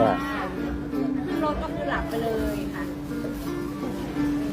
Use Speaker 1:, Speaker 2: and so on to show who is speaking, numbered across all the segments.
Speaker 1: ว่า
Speaker 2: ขึ้นรถก็คือหลับไปเลยค่ะ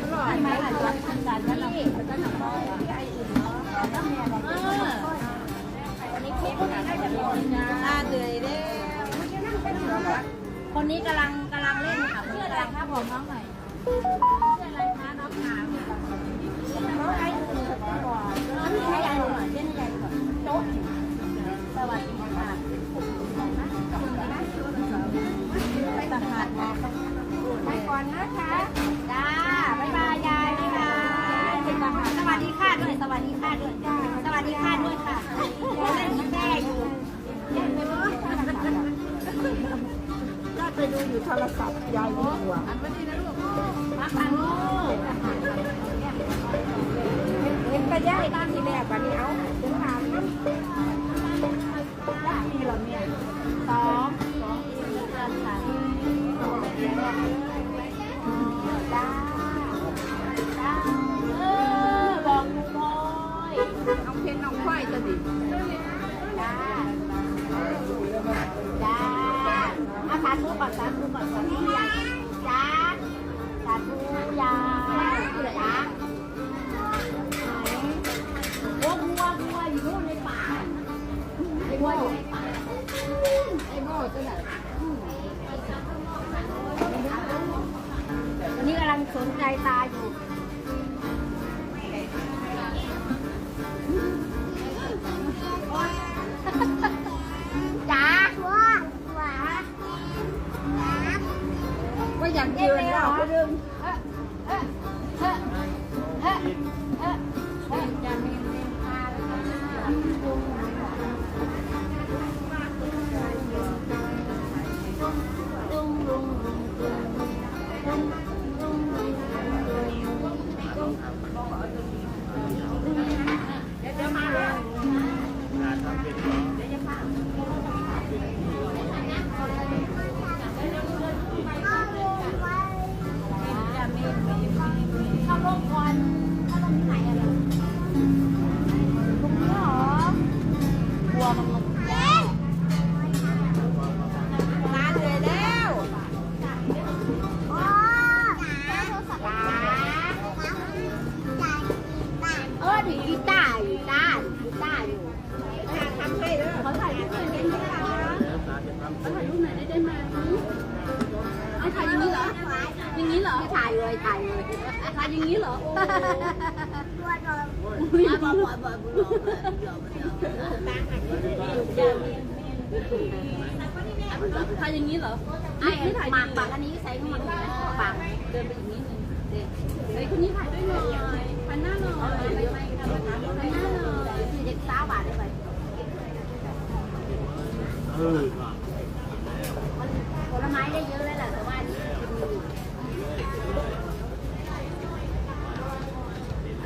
Speaker 2: อร่อยไหมหลายวันทำการว่าเราแล้วก็ทำได้ที่ไออุ่นเนาะต้องมีอะไรวันนี้เค้กน่าจะมีนะน่าเหนื่อยเด้คนนี้กำลังกำลังเล่นค่ะเพื่ออะไรคะบอกน้องหน่ ขาดมาไปก่อนนะคะจ้าบ๊ายบายยายบ๊ายบายสวัสดีค่ะด้วยสวัสดีค่ะด้วยสวัสดีค่ะด้วยค่ะเล่นแม่อยู่ก็ไปดูอยู่โทรศัพท์ยายดีกว่าอันไม่ดีนะลูกพักอันลูกเห็นไปย่ายตั้งที ก่อนสาธุก่อนสาธุยายจ้าสาธุยายจ้าโอ้วัววัวอยู่นู่นในป่าไอ้วัวอยู่ในป่าไอ้โง่ตัวไหนวันนี้กำลังสนใจตาอยู่ อยากยืนแล้วดึงเฮ้เฮ้เฮ้เฮ้เฮ้เฮ้จะมีเมนตาแล้วลุงลุงลุงลุง ร่มก่อนเข้าร่มที่ไหนอะไรตรงนี้เหรอกลัวมันลงมาเลยแล้เออดีกีตาร์กีตาร์กีตาร์อยู่ทำให้เลย ขายรูปหน่อย่ายรูปหน่อยได้ได้ไหมเอาถ่ายอย่างนี้เหรออย่างนี้เรอถ่ายเลยถ่ายเลยถ่ายอย่บ่อยบ่อยบ่อยถ่ายอย่างนี้เหรอไอ้หมากปากอันนี้ใส่ข้ามาตรงปากเดินไปอีกนิดนึงเด็กเฮ้คนนี้ถ่ายด้วยหน่อยพันหน้าหน่อยพันหน้าหน่อยเด็กสาวบาทได้ไหม
Speaker 1: เออ
Speaker 2: ผลไม้ได้เยอะเลยแหละแต่ว่าอันนี้กินอยู่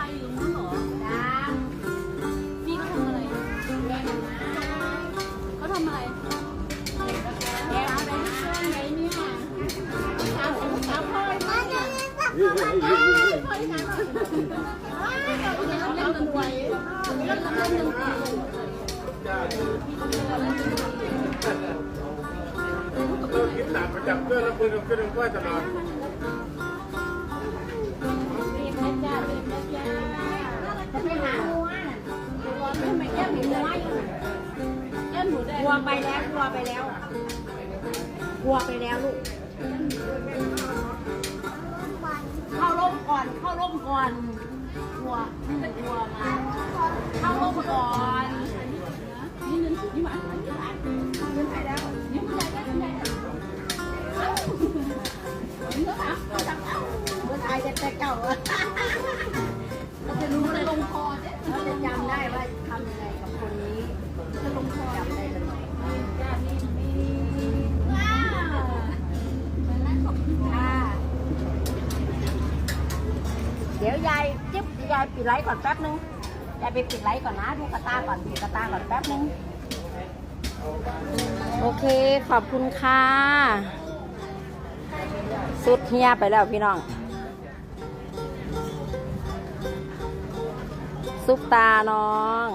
Speaker 2: ำ
Speaker 3: อ๋อยังไม่ไปอยู่นู้นเหรอ
Speaker 2: ดำ
Speaker 3: พี่เขาทำอะไรเขาทำอะไร
Speaker 2: แดงแดงช่วงไหนเนี่ยสาวสาวพ่อมาเนี่ย
Speaker 1: เฮ้ยเฮ้ยเฮ้ยเฮ้ย
Speaker 2: พ่อที่ไหน
Speaker 3: เล่นดนตรีเล่นดนตรี
Speaker 1: คิดหนักประจับเพื่อนแล้วปืนก็ดึงว่าตลอด
Speaker 2: ทำไมแก้มมีงัวอยู่
Speaker 3: แก้มหมูแดง
Speaker 2: วัวไปแล้ววัวไปแล้ววัวไปแล้วลูก เข้าร่มก่อน เข้าร่มก่อนวัววัวมา เข้าร่มก่อน
Speaker 3: นี่เงินนี่หวาน
Speaker 2: เงินไปแล้ว
Speaker 3: นี่ผู้ใหญ่ได้ผู้ใหญ่ได้
Speaker 2: แต่เก่าเราจะรู้เลยลงคอเราจะจำได้ว่าทำยังไง เดี๋ยวยายจิ๊บยายปิดไลท์ก่อนแป๊บนึงยายไปปิดไลท์ก่อนนะดูกระตาก่อนดูกระตาก่อนแป๊บนึงโอเคขอบคุณค่ะสุดเฮียไปแล้วพี่น้องซุปตาน้อง